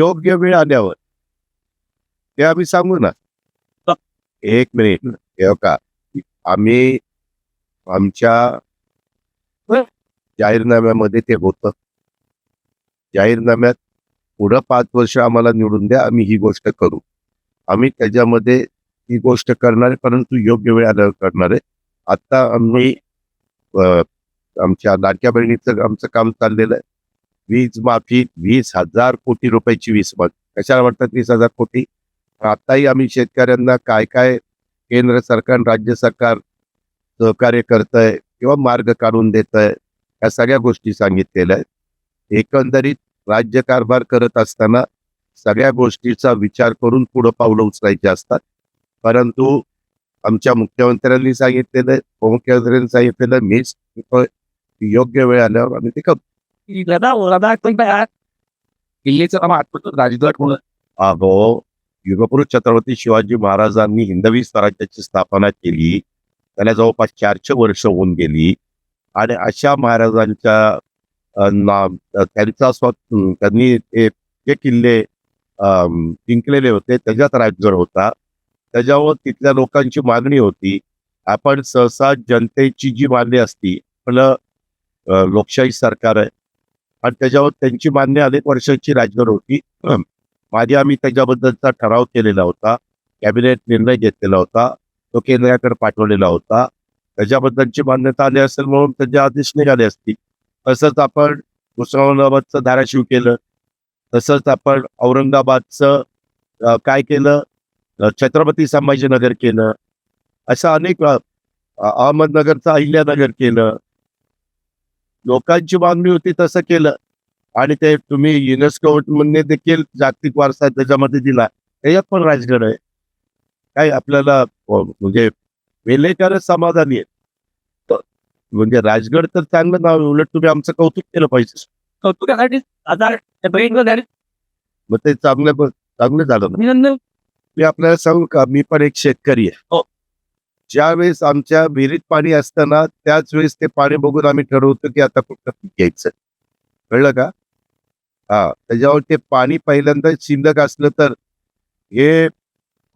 योग्य वेळ आल्यावर. ते आम्ही सांगू ना. एक मिनिट. का आम्ही आमच्या जाहीरनाम्यामध्ये ते होतं. जाहीरनाम्यात पुढं पाच वर्ष आम्हाला निवडून द्या आम्ही ही गोष्ट करू. आम्ही त्याच्यामध्ये ही गोष्ट करणार परंतु योग्य वेळ आल्यावर करणार आहे. आता आम्ही आमच्या लाडक्या बहिणीचं आमचं काम चाललेलं आहे. वीज माफी वीस हजार कोटी रुपयाची वीज माफी. कशाला वाटतात वीस हजार कोटी? आताही आम्ही शेतकऱ्यांना काय काय केंद्र सरकार राज्य सरकार सहकार्य करत आहे किंवा मार्ग काढून देत आहे या सगळ्या गोष्टी सांगितलेल्या आहेत. एकंदरीत राज्य कारभार करत असताना सगळ्या गोष्टीचा विचार करून पुढं पावलं उचलायचे असतात. परंतु आमच्या मुख्यमंत्र्यांनी सांगितलेलं आहे उपमुख्यमंत्र्यांनी सांगितलेलं मीच योग्य वेळ आल्यावर आम्ही ते करतो आठवतं राजगड म्हणून अहो युगपुरुष छत्रपती शिवाजी महाराजांनी हिंदवी स्वराज्याची स्थापना केली त्याला जवळपास चारशे वर्ष होऊन गेली आणि अशा महाराजांच्या त्यांचा स्व त्यांनी ते जे किल्ले जिंकलेले होते त्याच्यात राजगड होता त्याच्यावर तिथल्या लोकांची मागणी होती आपण सहसा जनतेची जी मागणी असती आपलं अ, लोकशाही सरकार आहे आणि त्याच्यावर त्यांची मान्य अनेक वर्षांची राजगड होती. माझी आम्ही त्याच्याबद्दलचा ठराव केलेला होता. कॅबिनेट निर्णय घेतलेला होता. तो केंद्राकडे पाठवलेला होता. त्याच्याबद्दलची मान्यता आली असेल म्हणून त्याचे आदेश निघाले असतील. तसंच आपण उस्मानाबादचं धाराशिव केलं. तसंच आपण औरंगाबादचं काय केलं? छत्रपती संभाजीनगर केलं. असं अनेक अहमदनगरचं अहिल्यानगर केलं. लोकांची मागणी होती तसं केलं. आणि ते तुम्ही युनेस्को मध्ये देखील जागतिक वारसा त्याच्यामध्ये दिला. त्याच्यात पण राजगड आहे. काय आपल्याला म्हणजे वेलेकरच समाधानी आहे. म्हणजे राजगड तर चांगलं नाव. उलट तुम्ही आमचं कौतुक केलं पाहिजे. कौतुकासाठी मग ते चांगलं चांगलं झालं मी आपल्याला सांगू का? मी पण एक शेतकरी आहे. ज्यावेळेस ज्या वेळेस आमच्या विहिरीत पाणी असताना त्याच वेळेस ते पाणी बघून आम्ही ठरवतो की आता कुठलं पीक घ्यायचं. कळलं का? हा त्याच्यावर ते पाणी पहिल्यांदा शिल्लक असलं तर हे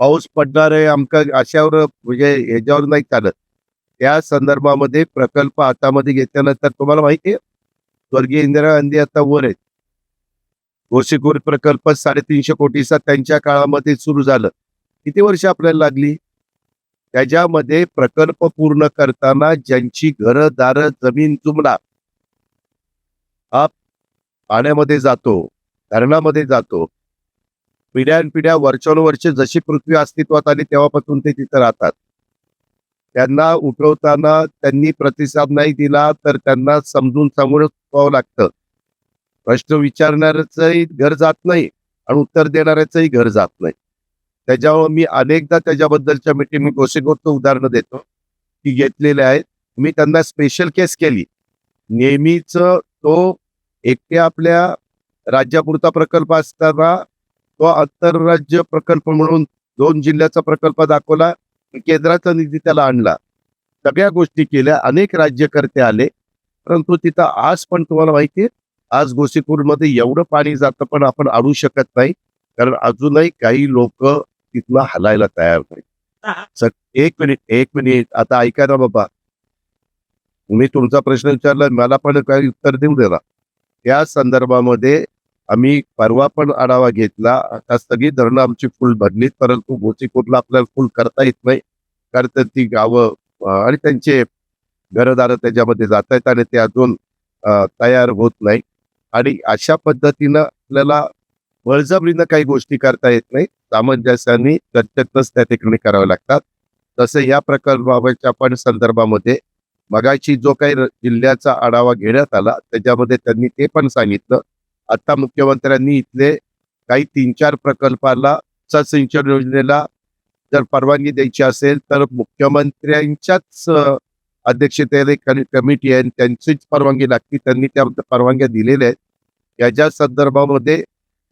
पाऊस पडणार आहे आमका अशावर म्हणजे ह्याच्यावर नाही चालत. त्या संदर्भामध्ये प्रकल्प हातामध्ये घेतल्यानंतर तुम्हाला माहिती आहे स्वर्गीय इंदिरा गांधी आता वर आहेत. गोसीखोर प्रकल्प साडेतीनशे कोटीचा त्यांच्या काळामध्ये सुरू झालं. किती वर्ष आपल्याला लागली? त्याच्यामध्ये प्रकल्प पूर्ण करताना ज्यांची घरं दारं जमीन जुमला हा पाण्यामध्ये जातो धरणामध्ये जातो. पिढ्यानपिढ्या वर्षानुवर्षे जशी पृथ्वी अस्तित्वात आली तेव्हापासून ते तिथं राहतात. त्यांना उठवताना त्यांनी प्रतिसाद नाही दिला तर त्यांना समजून सांगून पाहावं लागतं. प्रश्न विचारणाऱ्याचंही घर जात नाही आणि उत्तर देणाऱ्याचंही घर जात नाही. त्याच्यावर मी अनेकदा त्याच्याबद्दलच्या मीटिंग मी गोसेगोरचं उदाहरणं देतो ती घेतलेले आहेत. मी त्यांना स्पेशल केस केली. नेहमीच तो एकट्या आपल्या राज्यापुरता प्रकल्प असताना तो आंतरराज्य प्रकल्प म्हणून दोन जिल्ह्याचा प्रकल्प दाखवला केंद्राचा निधी त्याला आणला. सगळ्या गोष्टी केल्या अनेक राज्यकर्ते आले परंतु तिथं आज पण तुम्हाला माहिती आहे आज गोसीपूरमध्ये एवढं पाणी जातं पण आपण आणू शकत नाही कारण अजूनही काही लोक तिथला हलायला तयार नाही. सर एक मिनिट एक मिनिट. आता ऐका ना बाबा. तुम्ही तुमचा प्रश्न विचारला मला पण काही उत्तर देऊ देणार. त्या संदर्भामध्ये आम्ही परवा पण आढावा घेतला. आता सगळी धरणं आमची फुल भरलीत परंतु गोसीखूरला आपल्याला फुल करता येत नाही. कारण तर ती गावं आणि त्यांचे घरदार त्याच्यामध्ये जात आहेत आणि ते अजून तयार होत नाही. आणि अशा पद्धतीनं आपल्याला बळजबरीनं काही गोष्टी करता येत नाही सामंजस्याने चर्चेतच त्या ठिकाणी कराव्या लागतात. तसं या प्रकल्पाच्या पण संदर्भामध्ये मगाशी जो काही जिल्ह्याचा आढावा घेण्यात आला त्याच्यामध्ये त्यांनी ते पण सांगितलं. आता मुख्यमंत्र्यांनी इथले काही तीन चार प्रकल्पाला सिंचन योजनेला जर परवानगी द्यायची असेल तर मुख्यमंत्र्यांच्याच अध्यक्षतेने कमिटी आहे आणि त्यांचीच परवानगी लागते. त्यांनी त्या परवानग्या दिलेल्या आहेत. याच्या संदर्भामध्ये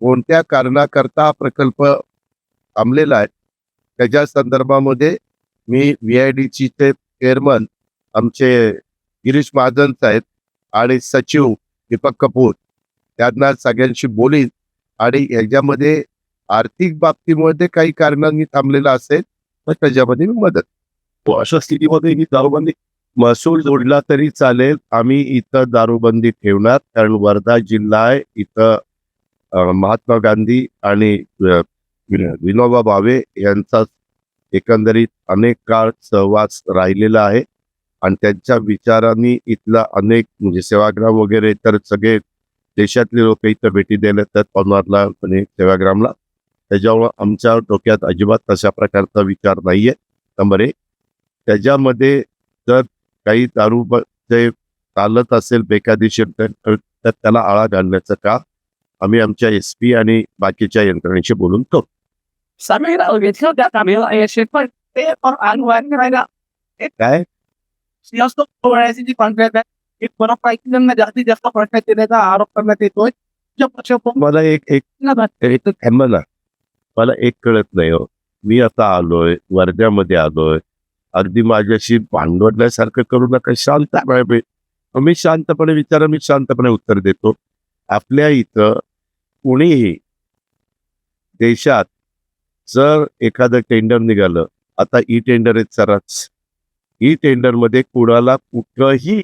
कोणत्या कारणाकरता हा प्रकल्प थांबलेला आहे? त्याच्या संदर्भामध्ये मी व्ही आय डी चे चेअरमन आमचे गिरीश महाजन साहेब आणि सचिव दीपक कपूर त्यांना सगळ्यांशी बोलीन आणि याच्यामध्ये आर्थिक बाबतीमध्ये काही कारणांनी थांबलेलं असेल तर त्याच्यामध्ये मी मदत. अशा स्थितीमध्ये ही दारूबंदी महसूल जोडला तरी चालेल. आम्ही इथं दारूबंदी ठेवणार कारण वर्धा जिल्हा आहे. इथं महात्मा गांधी आणि विनोबा भावे यांचा एकंदरीत अनेक काळ सहवास राहिलेला आहे. आणि त्यांच्या विचारांनी इथला अनेक म्हणजे सेवाग्राम वगैरे तर सगळे देशातले लोक इथं भेटी द्यायला येतात. पवनारला आणि सेवाग्रामला. त्याच्यामुळं आमच्या डोक्यात अजिबात तशा प्रकारचा विचार नाहीये. नंबर एक. त्याच्यामध्ये जर काही दारू चालत असेल बेकायदेशीर तर तर त्याला आळा घालण्याचं काम आम्ही आमच्या एस पी आणि बाकीच्या यंत्रणेशी बोलून करू काय? जास्तीत जास्त कॉन्ट्रॅक्ट देण्याचा आरोप करण्यात येतोय. मला एक एक एक थांबा ना मला एक कळत नाही हो. मी आता आलोय वर्ध्यामध्ये आलोय. अगदी माझ्याशी भांडवडल्यासारखं करू नका शांतपणे मी शांतपणे विचारा मी शांतपणे उत्तर देतो. आपल्या इथं कुणीही देशात जर एखादं टेंडर निघालं आता ई टेंडर आहेत सरच ई टेंडरमध्ये कुणाला कुठंही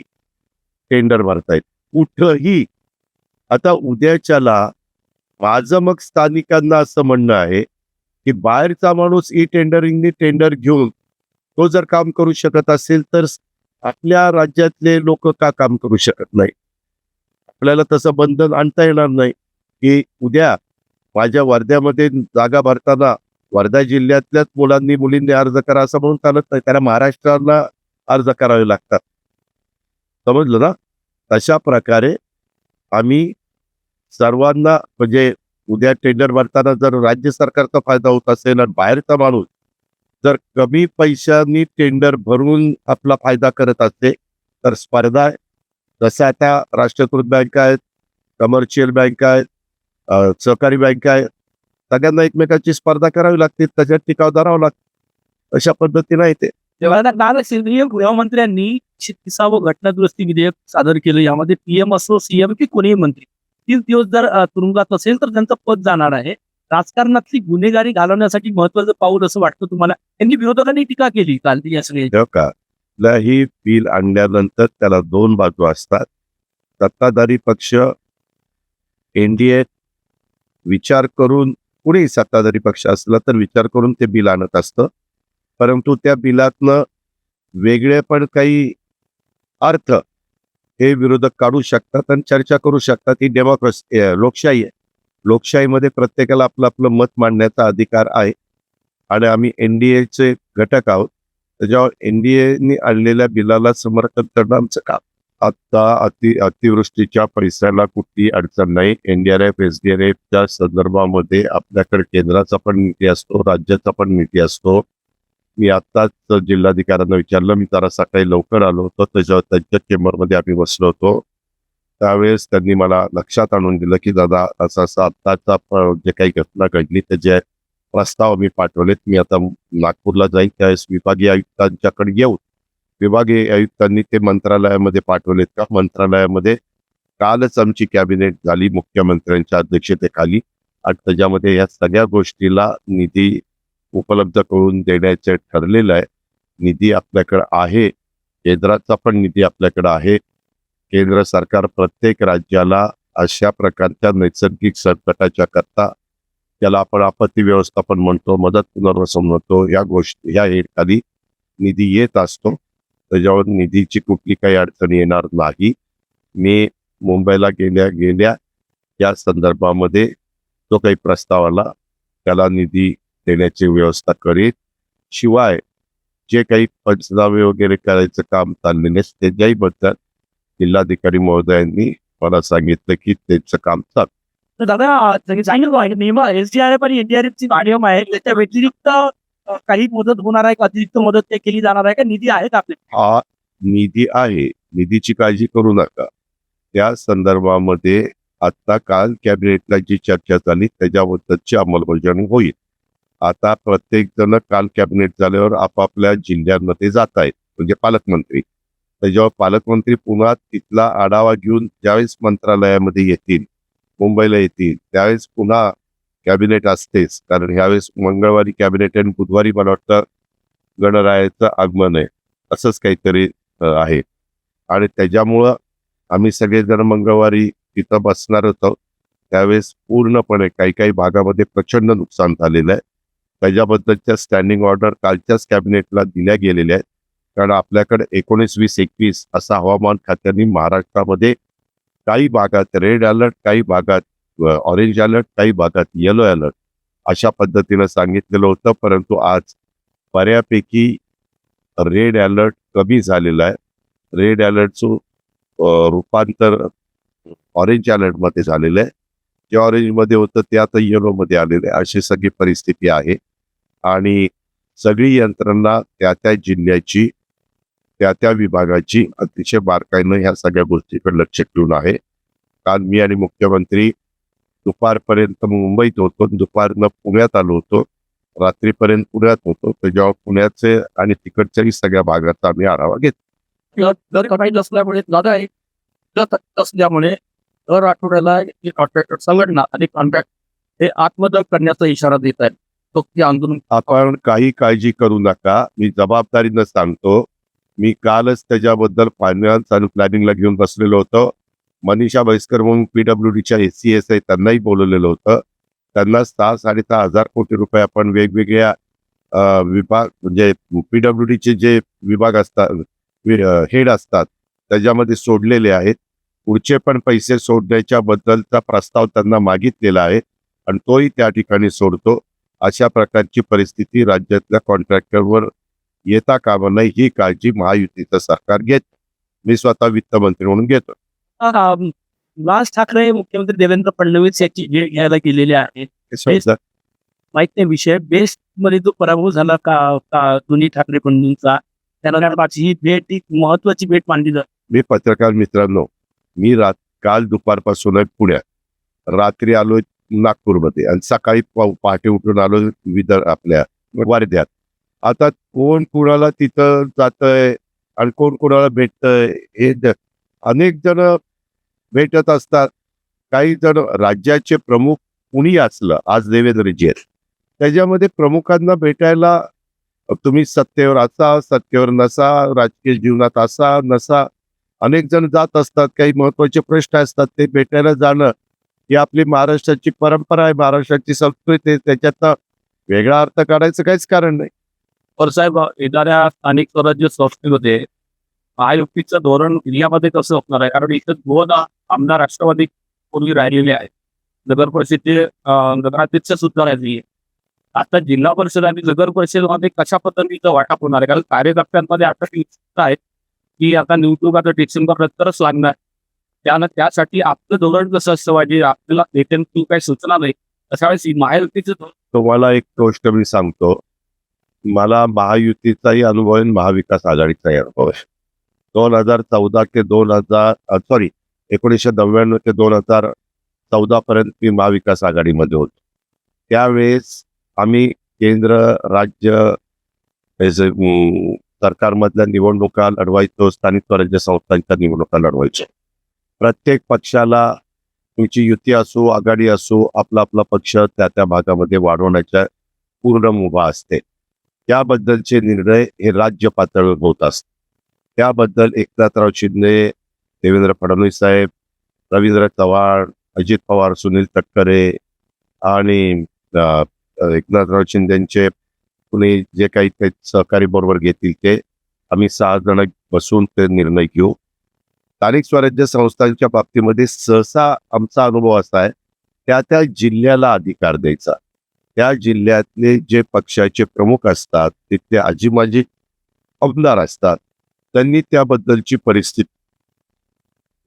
टेंडर भरतायत कुठंही. आता उद्याच्याला माझं मग स्थानिकांना असं म्हणणं आहे की बाहेरचा माणूस ई टेंडरिंगनी टेंडर घेऊन तो जर काम करू शकत असेल तर आपल्या राज्यातले लोक का काम करू शकत नाही आपल्याला तसं बंधन आणता येणार नाही. की उद्या माझ्या वर्ध्यामध्ये जागा भरताना वर्धा जिल्ह्यातल्याच मुलांनी मुलींनी अर्ज करा असं म्हणून चालत नाही त्याला महाराष्ट्राला अर्ज करावे लागतात. समजलं ना? तशा प्रकारे आम्ही सर्वांना म्हणजे उद्या टेंडर भरताना जर राज्य सरकारचा फायदा होत असेल आणि बाहेरचा माणूस जर कमी पैशांनी टेंडर भरून आपला फायदा करत असते तर स्पर्धा आहे जसं आता राष्ट्रीयकृत बँका आहेत कमर्शियल बँका आहेत सहकारी बँका आहेत सगळ्यांना एकमेकांची स्पर्धा करावी लागते त्याच्यात टिकाव धरावं लागतं. अशा पद्धतीने आहे ते. काल केंद्रीय गृहमंत्र्यांनी तिसावं घटनादुरुस्ती विधेयक सादर केलं. यामध्ये पीएम असो सीएम की कोणीही मंत्री तीस दिवस जर तुरुंगात असेल तर त्यांचं पद जाणार आहे. राजकारणातली गुन्हेगारी घालवण्यासाठी महत्वाचं पाऊल असं वाटतं तुम्हाला? त्यांनी विरोधकांनी टीका केली काल या सगळ्या का? कुठलाही बिल आणल्यानंतर त्याला दोन बाजू असतात. सत्ताधारी पक्ष एनडीए विचार करून कुणीही सत्ताधारी पक्ष असला तर विचार करून ते बिल आणत असतं. परंतु त्या बिलातनं वेगळे पण काही अर्थ हे विरोधक काढू शकतात आणि चर्चा करू शकतात. ही डेमोक्रेसी लोकशाही आहे. लोकशाहीमध्ये प्रत्येकाला आपलं आपलं मत मांडण्याचा अधिकार आहे. आणि आम्ही एन डी एचे घटक आहोत. त्याच्यावर एन डी एनी आणलेल्या बिलाला समर्थन करणं आमचं काम आता अति अतिवृष्टीच्या पैशाला कुठली अडचण नाही. एनडीआरएफ एसडीआरएफच्या संदर्भामध्ये आपल्याकडे केंद्राचा पण निधी असतो राज्याचा पण निधी असतो. मी आत्ताच जिल्हाधिकाऱ्यांना विचारलं मी त्याला सकाळी लवकर आलो होतो. त्याच्यावर त्यांच्या चेंबरमध्ये आम्ही बसलो होतो. त्यावेळेस त्यांनी मला लक्षात आणून दिलं की दादा असं असं आत्ताचा जे काही घटना घडली त्याचे प्रस्ताव मी पाठवलेत मी आता नागपूरला जाईन. त्यावेळेस विभागीय आयुक्तांच्याकडे येऊ विभागीय आयुक्तांनी ते मंत्रालयामध्ये पाठवलेत का? मंत्रालयामध्ये कालच आमची कॅबिनेट झाली मुख्यमंत्र्यांच्या अध्यक्षतेखाली. आणि त्याच्यामध्ये या सगळ्या गोष्टीला निधी उपलब्ध करून देण्याचे ठरलेलं आहे. निधी आपल्याकडे आहे. केंद्राचा पण निधी आपल्याकडे आहे. केंद्र सरकार प्रत्येक राज्याला अशा प्रकारच्या नैसर्गिक संकटाच्या करता त्याला आपण आपत्ती व्यवस्थापन म्हणतो मदत पुनर्वसन म्हणतो या गोष्टी या एखादी निधी येत असतो. त्याच्यावर निधीची कुठली काही अडचण येणार नाही. मी मुंबईला गेल्या गेल्या या संदर्भामध्ये जो काही प्रस्ताव आला त्याला निधी देण्याची व्यवस्था करीत. शिवाय जे काही पंचनामे वगैरे करायचं काम चाललेले त्याच्याही बद्दल जिल्हाधिकारी महोदयांनी मला सांगितलं की त्यांचं काम चालू. दादा सांगितलं आहे नेम एसडीआरएफ आणि एनडीआरएफ ची माध्यम आहे त्याच्या व्यतिरिक्त काही मदत होणार आहे का? अतिरिक्त मदत ते केली जाणार आहे का? निधी आहे का हा निधी आहे. निधीची काळजी करू नका. त्या संदर्भामध्ये आता काल कॅबिनेटला जी चर्चा झाली त्याच्याबद्दलची अंमलबजावणी होईल. आता प्रत्येक जण काल कॅबिनेट झाल्यावर आपापल्या जिल्ह्यांमध्ये जात आहेत म्हणजे पालकमंत्री. त्याच्यावर पालकमंत्री पुन्हा तिथला आढावा घेऊन ज्यावेळेस मंत्रालयामध्ये येतील मुंबईला येतील त्यावेळेस पुन्हा कॅबिनेट असतेच. कारण ह्यावेळेस मंगळवारी कॅबिनेट आणि बुधवारी मला वाटतं गणरायाचं आगमन आहे. असंच काहीतरी आहे. आणि त्याच्यामुळं आम्ही सगळेजण मंगळवारी तिथं बसणार होतो. त्यावेळेस पूर्णपणे काही काही भागामध्ये प्रचंड नुकसान झालेलं आहे. त्याच्याबद्दलच्या स्टँडिंग ऑर्डर कालच्याच कॅबिनेटला दिल्या गेलेल्या आहेत. कारण आपल्याकडे एकोणीस वीस एकवीस असा हवामान खात्याने महाराष्ट्रामध्ये काही भागात रेड अलर्ट काही भागात ऑरेंज अलर्ट काही भागात येलो अलर्ट अशा पद्धतीनं सांगितलेलं होतं परंतु आज बऱ्यापैकी रेड अलर्ट कमी झालेला आहे. रेड अलर्टचं रूपांतर ऑरेंज अलर्टमध्ये झालेलं आहे. जे ऑरेंजमध्ये होतं ते आता येलोमध्ये आलेलं आहे. अशी सगळी परिस्थिती आहे. आणि सगळी यंत्रणा त्या त्या जिल्ह्याची त्या त्या विभागाची अतिशय बारकाईनं ह्या सगळ्या गोष्टीकडे लक्ष ठेवून आहे. काल मी आणि मुख्यमंत्री दुपारपर्यंत मुंबईत होतो. दुपारनं पुण्यात आलो होतो. रात्रीपर्यंत पुण्यात होतो. त्याच्यावर पुण्याचे आणि तिकडच्याही सगळ्या भागाचा आम्ही आढावा घेतला. दर करायच असल्यामुळे दादा एक दर असल्यामुळे दर आठवड्याला कॉन्ट्रॅक्टर संघटना आणि कॉन्ट्रॅक्ट हे आत्मदल करण्याचा इशारा देत आहेत. तो ते आंदोलन आपण काही काळजी करू नका. मी जबाबदारीनं सांगतो. मी कालच त्याच्याबद्दल फायनान्स आणि प्लॅनिंगला घेऊन बसलेलो होतो. मनीषा बैस्कर म्हणून पीडब्ल्यू डीच्या एस सी एस आहे त्यांनाही बोलवलेलं होतं. त्यांना सहा साडेसहा हजार कोटी रुपये आपण वेगवेगळ्या विभाग म्हणजे पीडब्ल्यू डीचे जे विभाग असतात हेड असतात त्याच्यामध्ये सोडलेले आहेत. पुढचे पण पैसे सोडण्याच्या बद्दलचा प्रस्ताव त्यांना मागितलेला आहे आणि तोही त्या ठिकाणी सोडतो. अशा प्रकारची परिस्थिती राज्यातल्या कॉन्ट्रॅक्टरवर येता कामा नये ही काळजी महायुतीचं सरकार घेत मी स्वतः वित्तमंत्री म्हणून घेतो राज ठाकरे मुख्यमंत्री देवेंद्र फडणवीस याची भेट घ्यायला गेलेले आहे. माहीत नाही विषय. बेस्टमध्ये जो पराभव झाला का दोन्ही ठाकरे बंधूंचा त्यानंतर ही भेट ही महत्वाची भेट मानली जाते. मी पत्रकार मित्रांनो मी रात काल दुपारपासून आहे पुण्यात. रात्री आलोय नागपूरमध्ये आणि सकाळी पहाटे उठून आलो विदर आपल्या वर्ध्यात. आता कोण कुणाला तिथं जातंय आणि कोण कुणाला भेटतंय हे अनेक जण भेटत असतात. काही जण राज्याचे प्रमुख कुणी असलं आज देवेंद्रजी आहेत. त्याच्यामध्ये प्रमुखांना भेटायला तुम्ही सत्तेवर असा सत्तेवर नसा राजकीय जीवनात असा नसा अनेक जण जात असतात. काही महत्त्वाचे प्रश्न असतात. ते भेटायला जाणं ही आपली महाराष्ट्राची परंपरा आहे. महाराष्ट्राची संस्कृती आहे. त्याच्यात वेगळा अर्थ काढायचं काहीच कारण नाही. पर साहेब येणाऱ्या स्थानिक स्वराज्य संस्थेमध्ये महायुतीचं धोरण जिल्ह्यामध्ये कसं असणार आहे? कारण इथं दोन आमदार राष्ट्रवादी पूर्वी राहिलेले आहेत. नगर परिषदेचे नगराध्यक्ष सुद्धा राहिली आता जिल्हा परिषद आणि नगर परिषदमध्ये कशा पद्धतीचं वाटप होणार आहे? कारण कार्यकर्त्यांमध्ये आता ती इच्छा आहे की आता निवडणूक आता डिसेंबर नंतरच लागणार. त्यानं त्यासाठी आपलं धोरण कसं असतं पाहिजे आपल्याला नेत्यांची काही सूचना नाही. अशा वेळेस महायुतीचं धोरण तुम्हाला एक गोष्ट मी सांगतो. मला महायुतीचाही अनुभव आहे महाविकास आघाडीचाही अनुभव आहे. दोन हजार चौदा ते दोन हजार सॉरी एकोणीसशे नव्याण्णव ते दोन हजार चौदा पर्यंत मी महाविकास आघाडीमध्ये होतो. त्यावेळेस आम्ही केंद्र राज्य सरकारमधल्या निवडणुका लढवायचो स्थानिक स्वराज्य संस्थांच्या निवडणुका लढवायचो. प्रत्येक पक्षाला तुमची युती असो आघाडी असो आपला आपला पक्ष त्या त्या भागामध्ये वाढवण्याच्या पूर्ण मुभा असते. त्याबद्दलचे निर्णय हे राज्य पातळीवर होत असतात त्याबद्दल एकनाथराव शिंदे देवेंद्र फडणवीस साहेब रवींद्र चव्हाण अजित पवार सुनील तटकरे आणि एकनाथराव शिंदेचे कुणी जे काही ते सहकारी बरोबर घेतील ते आम्ही सहा जण बसून ते निर्णय घेऊ. स्थानिक स्वराज्य संस्थांच्या बाबतीमध्ये सहसा आमचा अनुभव असा आहे त्या त्या जिल्ह्याला अधिकार द्यायचा. त्या जिल्ह्यातले जे पक्षाचे प्रमुख असतात तिथले आजी माजी आमदार असतात त्यांनी त्याबद्दलची परिस्थिती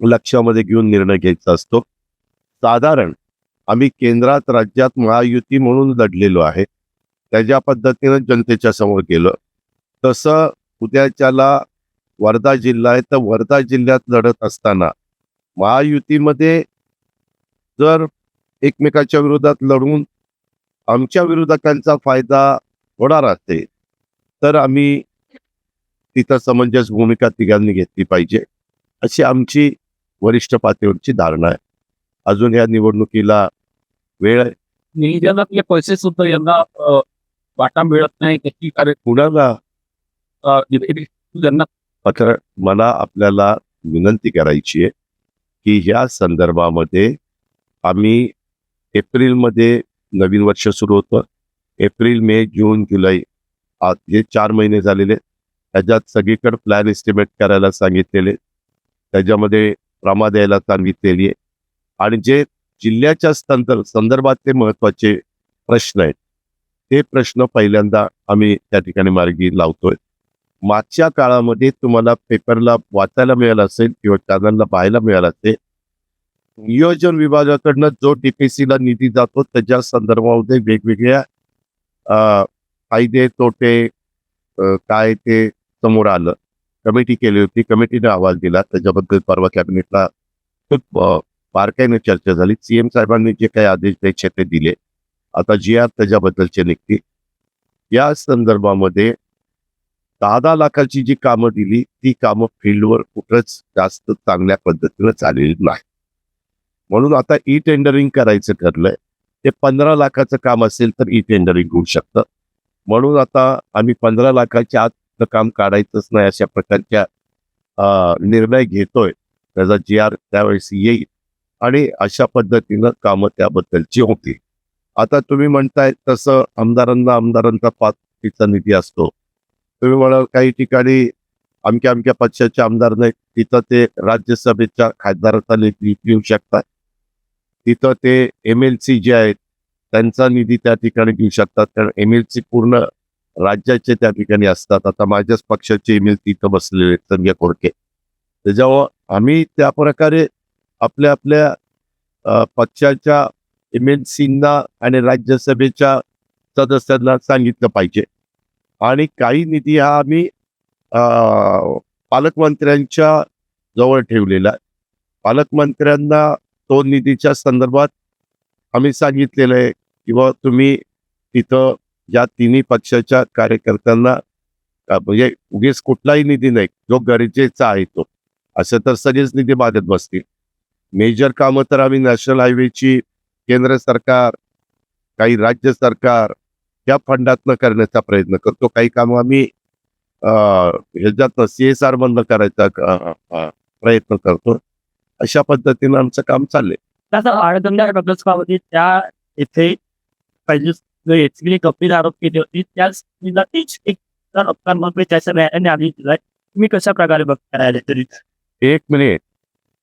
लक्षामध्ये घेऊन निर्णय घ्यायचा असतो. साधारण आम्ही केंद्रात राज्यात महायुती म्हणून लढलेलो आहे. त्याच्या पद्धतीनं जनतेच्या समोर गेलो. तसं उद्याच्याला वर्धा जिल्हा आहे. तर वर्धा जिल्ह्यात लढत असताना महायुतीमध्ये जर एकमेकाच्या विरोधात लढून आमच्या विरोधकांचा फायदा होणार असेल तर आम्ही तिथं समंजस भूमिका तिघांनी घेतली पाहिजे. अशी आमची वरिष्ठ पातळीवरची धारणा आहे. अजून या निवडणुकीला वेळ आहे. नियोजनातले पैसे सुद्धा यांना वाटा मिळत नाही त्याची कारण कुणाला? त्यांना पत्र मला आपल्याला विनंती करायची आहे की ह्या संदर्भामध्ये आम्ही एप्रिलमध्ये नवीन वर्ष सुरू होतं. एप्रिल मे जून जुलै आज हे चार महिने झालेले. त्याच्यात सगळीकडे प्लॅन एस्टिमेट करायला सांगितलेले त्याच्यामध्ये प्रमा द्यायला सांगितलेली आहे. आणि जे जिल्ह्याच्या संदर् संदर्भातले महत्त्वाचे प्रश्न आहेत ते प्रश्न पहिल्यांदा आम्ही त्या ठिकाणी मार्गी लावतोय. मागच्या काळामध्ये तुम्हाला पेपरला वाचायला मिळालं असेल किंवा चॅनलला पाहायला मिळालं असेल नियोजन विभागाकडनं जो DPC ला निधी जातो त्याच्या संदर्भामध्ये वेगवेगळ्या अ, फायदे तोटे काय ते समोर आलं. कमिटी केली होती. कमिटीने अहवाल दिला. त्याच्याबद्दल परवा कॅबिनेटला खूप बारकाईने चर्चा झाली. सीएम साहेबांनी जे काही आदेश द्यायचे ते दिले. आता जी आर त्याच्याबद्दलचे निघतील. या संदर्भामध्ये दहा दहा लाखाची जी कामं दिली ती कामं फील्डवर कुठंच जास्त चांगल्या पद्धतीनं चाललेली नाही. म्हणून आता ई टेंडरिंग करायचं ठरलंय. ते पंधरा लाखाचं काम असेल तर ई टेंडरिंग होऊ शकतं. म्हणून आता आम्ही पंधरा लाखाच्या आत काम काढायचंच नाही अशा प्रकारच्या निर्णय घेतोय. त्याचा जी आर त्यावेळेस येईल. आणि अशा पद्धतीनं कामं त्याबद्दलची होती आता तुम्ही म्हणताय तसं आमदारांना आमदारांचा पाच निधी असतो. तुम्ही म्हणाल काही ठिकाणी अमक्या अमक्या पक्षाचे आमदार नाही तिथं ते राज्यसभेच्या खासदाराचा निधी घेऊ शकतात. तिथं ते एम एल सी जे आहेत त्यांचा निधी त्या ठिकाणी घेऊ शकतात. कारण एम एल सी पूर्ण राज्याचे त्या ठिकाणी असतात. आता माझ्याच पक्षाचे एम एल सी बसलेले आहेत संजय कोडके त्याच्यावर आम्ही त्या प्रकारे आपल्या आपल्या पक्षाच्या एम एल सीना आणि राज्यसभेच्या सदस्यांना सांगितलं पाहिजे. आणि काही निधी हा आम्ही पालकमंत्र्यांच्या जवळ ठेवलेला आहे. पालकमंत्र्यांना तो निधीच्या संदर्भात आम्ही सांगितलेलं आहे. किंवा तुम्ही तिथं या तिन्ही पक्षाच्या कार्यकर्त्यांना म्हणजे उगीच कुठलाही निधी नाही जो गरजेचा आहे तो. असं तर सगळेच निधी मागत बसतील. मेजर कामं तर आम्ही नॅशनल हायवेची केंद्र सरकार काही राज्य सरकार या फंडातनं करण्याचा प्रयत्न करतो. काही कामं आम्ही ह्याच्यातनं सी एस आर मधनं करायचा प्रयत्न करतो. अशा पद्धतीनं आमचं काम चाललंय. त्या इथे पाहिजे जो एचबी गंभीर आरोप केले होते त्याच तीच एक रक्कम त्याच्या न्यायालयाने आधी दिलाय. तुम्ही कशा प्रकारे बघता तरी? एक मिनिट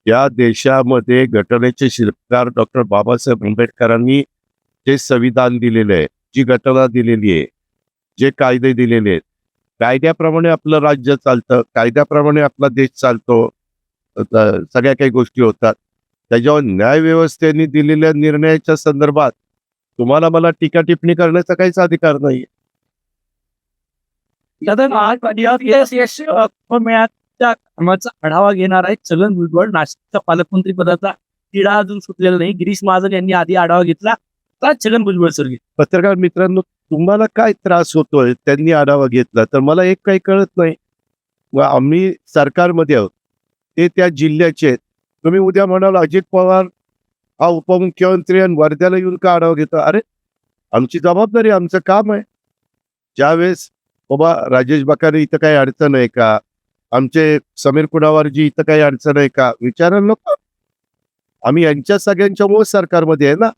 या देशामध्ये घटनेचे शिल्पकार डॉक्टर बाबासाहेब आंबेडकरांनी जे संविधान दिलेलं आहे जी घटना दिलेली आहे जे कायदे दिलेले आहेत कायद्याप्रमाणे आपलं राज्य चालतं कायद्याप्रमाणे आपला देश चालतो सगळ्या काही गोष्टी होतात. त्याच्यावर न्यायव्यवस्थेने दिलेल्या निर्णयाच्या संदर्भात तुम्हाला मला टीका टिप्पणी करण्याचा काहीच अधिकार नाही कामाचा आढावा घेणार आहे छगन भुजबळ नाशिकच्या पालकमंत्री पदाचा तिढा अजून सुटलेला नाही. गिरीश महाजन यांनी आधी आढावा घेतला. आता छगन भुजबळ सर. पत्रकार मित्रांनो तुम्हाला काय त्रास होतोय? त्यांनी आढावा घेतला. तर मला एक काही कळत नाही. व आम्ही सरकारमध्ये आहोत. ते त्या जिल्ह्याचे आहेत. तुम्ही उद्या म्हणाल अजित पवार हा उपमुख्यमंत्री आणि वर्ध्याला येऊन का आढावा घेतो? अरे आमची जबाबदारी आमचं काम आहे. ज्यावेळेस बाबा राजेश बकारे इथं काही अडचण आहे का? आमचे समीर कुणावारजी इथं काही अडचण आहे का? विचारायला नको. आम्ही यांच्या सगळ्यांच्यामुळे सरकारमध्ये आहे ना?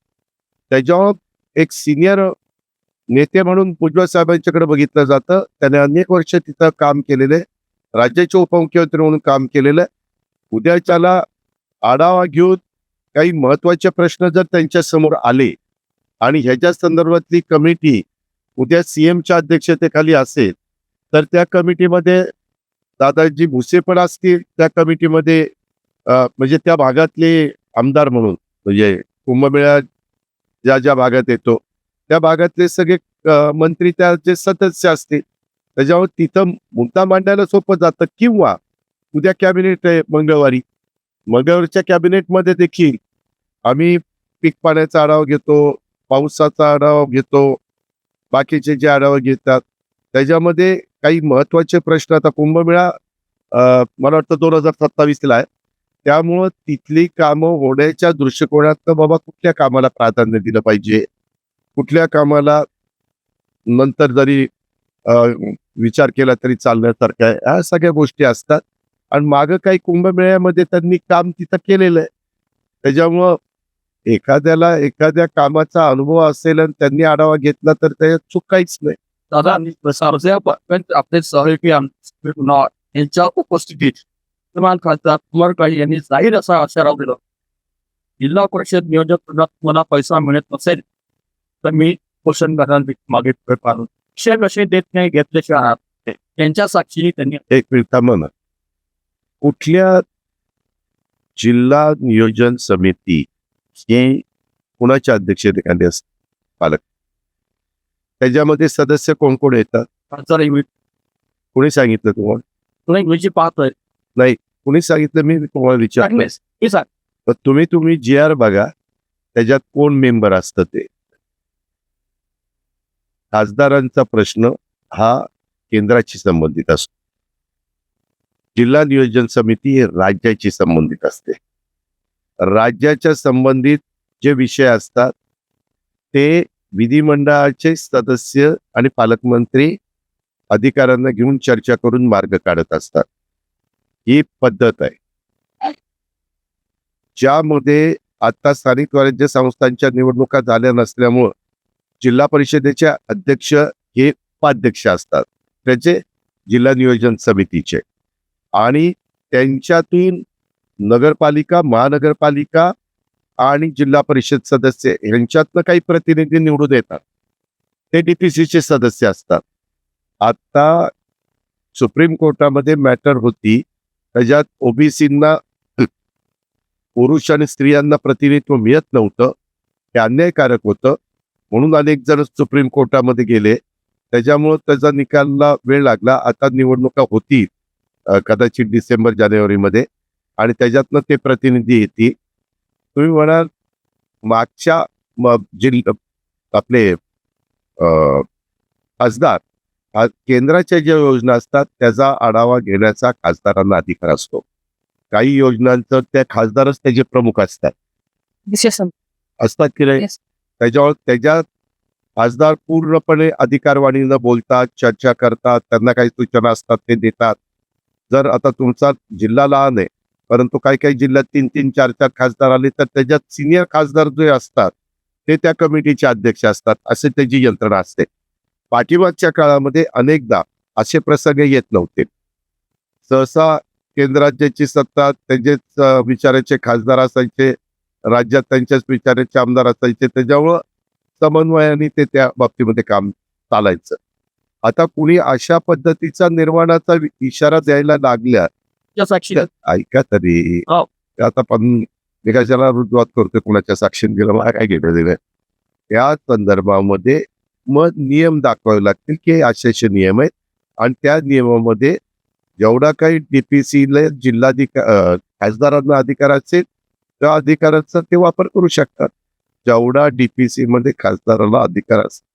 त्याच्यावर एक सिनियर नेते म्हणून भुजबळ साहेबांच्याकडे बघितलं जातं. त्याने अनेक वर्ष तिथं काम केलेले राज्याचे उपमुख्यमंत्री म्हणून काम केलेलं आहे. उद्याच्याला आढावा घेऊन काही महत्त्वाचे प्रश्न जर त्यांच्यासमोर आले आणि ह्याच्या संदर्भातली कमिटी उद्या सीएमच्या अध्यक्षतेखाली असेल तर त्या कमिटीमध्ये दादाजी भुसे पण असतील त्या कमिटीमध्ये म्हणजे त्या भागातले आमदार म्हणून म्हणजे कुंभमेळा ज्या ज्या भागात येतो त्या भागातले सगळे मंत्री मंत्री त्याचे सदस्य असतील. त्याच्यामुळे तिथं मुद्दा मांडायला सोपं जातं किंवा उद्या कॅबिनेट आहे मंगळवारी मंगळवारच्या कॅबिनेटमध्ये देखील आम्ही पीक पाण्याचा आढावा घेतो पावसाचा आढावा घेतो बाकीचे जे आढावा घेतात. त्याच्यामध्ये काही महत्त्वाचे प्रश्न आता कुंभमेळा मला वाटतं दोन हजार सत्तावीसला आहे. त्यामुळं तिथली कामं होण्याच्या दृष्टिकोनात बाबा कुठल्या कामाला प्राधान्य दिलं पाहिजे? कुठल्या कामाला नंतर जरी विचार केला तरी चालण्यासारखं आहे. ह्या सगळ्या गोष्टी असतात. आणि मागं काही कुंभमेळ्यामध्ये त्यांनी काम तिथं केलेलं आहे. त्याच्यामुळं एखाद्याला एखाद्या कामाचा अनुभव असेल आणि त्यांनी आढावा घेतला तर त्याच्यात चूक काहीच नाही. दादा आपले सहयोगी यांच्या उपस्थितीत विद्यमान खासदार कुमार काळे यांनी जाहीर असा आशाराव दिला जिल्हा परिषद नियोजक पदात मला पैसा मिळत नसेल तर मी पोषण घरात मागे पाहून विषय कसे देत नाही घेतल्याशिवाय. त्यांच्या साक्षीने त्यांनी एक मिनिट ना. कुठल्या जिल्हा नियोजन समिती हे कुणाच्या अध्यक्षतेखाली असते पालक? त्याच्यामध्ये सदस्य कोण कोण येतात? कोणी सांगितलं तुम्हाला? पाहतोय. कोणी सांगितलं मी तुम्हाला सांग. तर तुम्ही तुम्ही जी आर बघा त्याच्यात कोण मेंबर असतं ते? खासदारांचा प्रश्न हा केंद्राशी संबंधित असतो. जिल्हा नियोजन समिती ही राज्याची संबंधित असते. राज्याच्या संबंधित जे विषय असतात ते विधिमंडळाचे सदस्य आणि पालकमंत्री अधिकाऱ्यांना घेऊन चर्चा करून मार्ग काढत असतात. ही पद्धत आहे. ज्यामध्ये आता स्थानिक स्वराज्य संस्थांच्या निवडणुका झाल्या नसल्यामुळं जिल्हा परिषदेचे अध्यक्ष हे उपाध्यक्ष असतात. त्याचे जिल्हा नियोजन समितीचे. आणि त्यांच्यातून नगरपालिका महानगरपालिका आणि जिल्हा परिषद सदस्य यांच्यातनं काही प्रतिनिधी निवडून येतात. ते डीपीसीचे सदस्य असतात. आता सुप्रीम कोर्टामध्ये मॅटर होती त्याच्यात ओबीसींना पुरुष आणि स्त्रियांना प्रतिनिधित्व मिळत नव्हतं. हे अन्यायकारक होतं. म्हणून अनेक जण सुप्रीम कोर्टामध्ये गेले. त्याच्यामुळं त्याचा निकालला वेळ लागला. आता निवडणुका होतील. कदाचित डिसेंबर जानेवारीमध्ये. आणि त्याच्यातनं ते प्रतिनिधी येतील. तुम्ही म्हणाल मागच्या जिल आपले खासदार केंद्राच्या ज्या योजना असतात त्याचा आढावा घेण्याचा खासदारांना अधिकार असतो. काही योजनांचं त्या खासदारच त्याचे प्रमुख असतात. असतात की नाही. त्याच्यावर त्याच्यात खासदार पूर्णपणे अधिकारवाणीनं बोलतात चर्चा करतात त्यांना काही सूचना असतात ते देतात. जर आता तुमचा जिल्हा लहान आहे परंतु काही काही जिल्ह्यात तीन तीन चार चार खासदार आले तर त्याच्यात सिनियर खासदार जे असतात ते त्या कमिटीचे अध्यक्ष असतात असे त्याची यंत्रणा असते. पाठीमागच्या काळामध्ये अनेकदा असे प्रसंग येत नव्हते. सहसा केंद्र राज्याची सत्ता त्यांचेच विचाराचे खासदार असायचे राज्यात त्यांच्याच विचाराचे आमदार असायचे त्याच्यामुळं समन्वयाने ते त्या बाबतीमध्ये काम चालायचं. आता कुणी अशा पद्धतीचा निर्माणाचा इशारा द्यायला लागल्या त्या ऐका तरी. हो. आता पण मी कशाला रुजवात करतोय कुणाच्या साक्षीने गेलं मला काय घेणं दिलं या संदर्भामध्ये मग नियम दाखवावे लागतील की हे असे असे नियम आहेत. आणि त्या नियमामध्ये जेवढा काही डीपीसीला जिल्हाधिकार खासदारांना अधिकार असेल त्या अधिकाराचा ते वापर करू शकतात. जेवढा डीपीसी मध्ये खासदाराला अधिकार असेल